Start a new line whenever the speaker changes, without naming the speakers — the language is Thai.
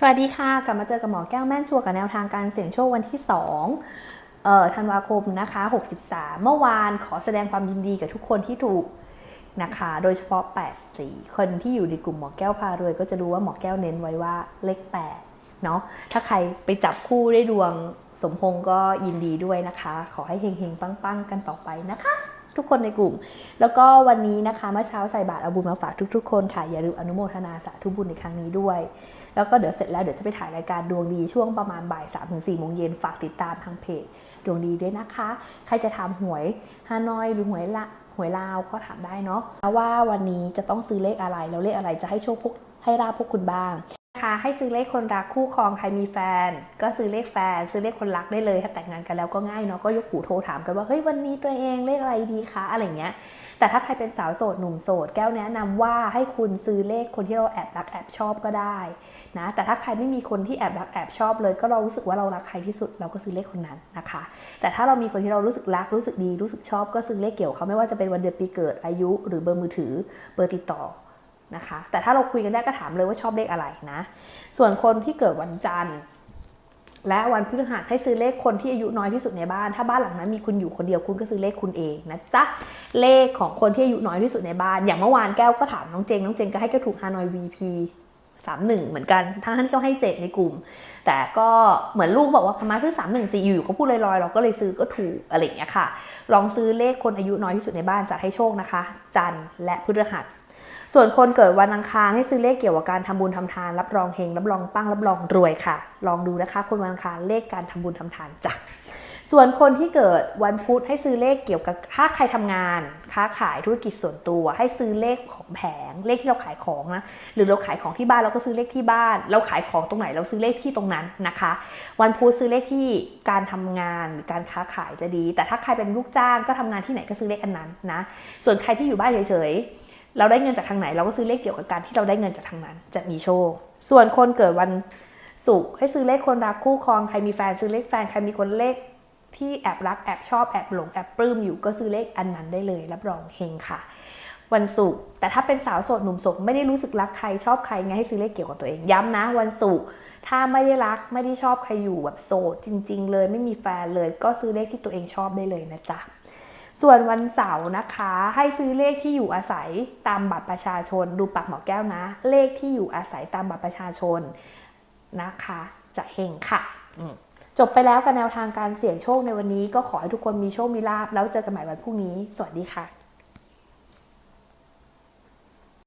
สวัสดีค่ะกลับมาเจอกับหมอแก้วแม่นชัวกับแนวทางการเสี่ยงโชควันที่2เอ่อธันวาคมนะคะ 63 เมื่อวานขอแสดงความยินดีกับทุกคนที่ถูกนะคะ โดยเฉพาะ8สีคนที่อยู่ในกลุ่มหมอแก้วพารวย ก็จะรู้ว่าหมอแก้วเน้นไว้ว่าเลข8เนาะถ้าใครไปจับคู่ได้ดวงสมพงษ์ก็ยินดีด้วยนะคะ ขอให้เฮงๆ ปังๆ กันต่อไปนะคะ ทุกคนในกลุ่ม แล้วก็วันนี้นะคะเมื่อเช้าใส่บาตรเอาบุญมาฝากทุก ๆ คนค่ะอย่าลืมอนุโมทนาสาธุบุญในครั้งนี้ด้วย แล้วก็เดี๋ยวเสร็จแล้วเดี๋ยวจะไปถ่ายรายการดวงดีช่วงประมาณบ่าย3ามถึงสี่โมงเย็นฝากติดตามทางเพจดวงดีด้วยนะคะ ใครจะถามหวยฮานอยหรือหวยละหวยลาวก็ถามได้เนาะว่าวันนี้จะต้องซื้อเลขอะไรแล้วเลขอะไรจะให้โชคพวกให้ราบพวกคุณบ้าง คะให้ซื้อเลขคนรักคู่ครองใครมีแฟน ก็ซื้อเลขแฟน ซื้อเลขคนรักได้เลย ถ้าแต่งงานกันแล้วก็ง่ายเนาะก็ยกหูโทรถามกันว่าเฮ้ยวันนี้ตัวเองเลขอะไรดีคะอะไรเงี้ยแต่ถ้าใครเป็นสาวโสดหนุ่มโสดแก้วแนะนำว่าให้คุณซื้อเลขคนที่เราแอบรักแอบชอบก็ได้นะแต่ถ้าใครไม่มีคนที่แอบรักแอบชอบเลย ก็เรารู้สึกว่าเรารักใครที่สุด เราก็ซื้อเลขคนนั้นนะคะ แต่ถ้าเรามีคนที่เรารู้สึกรักรู้สึกดีรู้สึกชอบ ก็ซื้อเลขเกี่ยวเขาไม่ว่าจะเป็นวันเดือนปีเกิดอายุ หรือเบอร์มือถือเบอร์ติดต่อ นะคะ แต่ถ้าเราคุยกันได้ก็ถามเลยว่าชอบเลขอะไรนะ ส่วนคนที่เกิดวันจันทร์ และวันพฤหัสให้ซื้อเลขคนที่อายุน้อยที่สุดในบ้าน ถ้าบ้านหลังนั้นมีคุณอยู่คนเดียวคุณก็ซื้อเลขคุณเองนะจ๊ะ เลขของคนที่อายุน้อยที่สุดในบ้าน อย่างเมื่อวานแก้วก็ถามน้องเจง น้องเจงก็ให้แก้วถูกฮานอย VP 31 เหมือนกัน ทั้งที่เขาให้ 7 ในกลุ่ม แต่ก็เหมือนลูกบอกว่าพมาซื้อ 3 1 4 อยู่เขาพูดลอยๆ เราก็เลยซื้อก็ถูกอะไรอย่างเงี้ยค่ะ ลองซื้อเลขคนอายุน้อยที่สุดในบ้านจะให้โชคนะคะ จันทร์และพฤหัส ส่วนคนเกิดวันอังคารให้ซื้อเลขเกี่ยวกับการทำบุญทำทาน รับรองเฮงรับรองปังรับรองรวยค่ะ ลองดูนะคะ คนวันอังคารเลขการทำบุญทำทานจ้ะส่วนคนที่เกิดวันพุธให้ซื้อเลขเกี่ยวกับถ้าใครทำงาน ค้าขายธุรกิจส่วนตัว ให้ซื้อเลขของแผงเลขที่เราขายของนะหรือเราขายของที่บ้านเราก็ซื้อเลขที่บ้าน เราขายของตรงไหนเราซื้อเลขที่ตรงนั้นนะคะ วันพุธซื้อเลขที่การทำงานหรือการค้าขายจะดี แต่ถ้าใครเป็นลูกจ้างก็ทำงานที่ไหนก็ซื้อเลขอันนั้นนะส่วนใครที่อยู่บ้านเฉยๆ เราได้เงินจากทางไหน เราก็ซื้อเลขเกี่ยวกับการที่เราได้เงินจากทางนั้น จะมีโชค ส่วนคนเกิดวันศุกร์ให้ซื้อเลขคนรักคู่ครองใครมีแฟนซื้อเลขแฟนใครมีคนเลขที่แอบรักแอบชอบแอบหลงแอบปลื้มอยู่ก็ซื้อเลขอันนั้นได้เลยรับรองเฮงค่ะ วันศุกร์แต่ถ้าเป็นสาวโสดหนุ่มโสดไม่ได้รู้สึกรักใครชอบใครไงให้ซื้อเลขเกี่ยวกับตัวเองย้ำนะ วันศุกร์ถ้าไม่ได้รักไม่ได้ชอบใครอยู่แบบโสดจริง ๆ เลยไม่มีแฟนเลยก็ซื้อเลขที่ตัวเองชอบได้เลยนะจ๊ะ ส่วนวันเสาร์นะคะให้ซื้อเลขที่อยู่อาศัยตามบัตรประชาชน ดูปากหมอแก้วนะ เลขที่อยู่อาศัยตามบัตรประชาชนนะคะ จะเฮงค่ะจบไปแล้วกับแนวทางการเสี่ยงโชคในวันนี้ก็ขอให้ทุกคนมีโชคมีลาบแล้วเจอกันใหม่วันพรุ่งนี้ สวัสดีค่ะ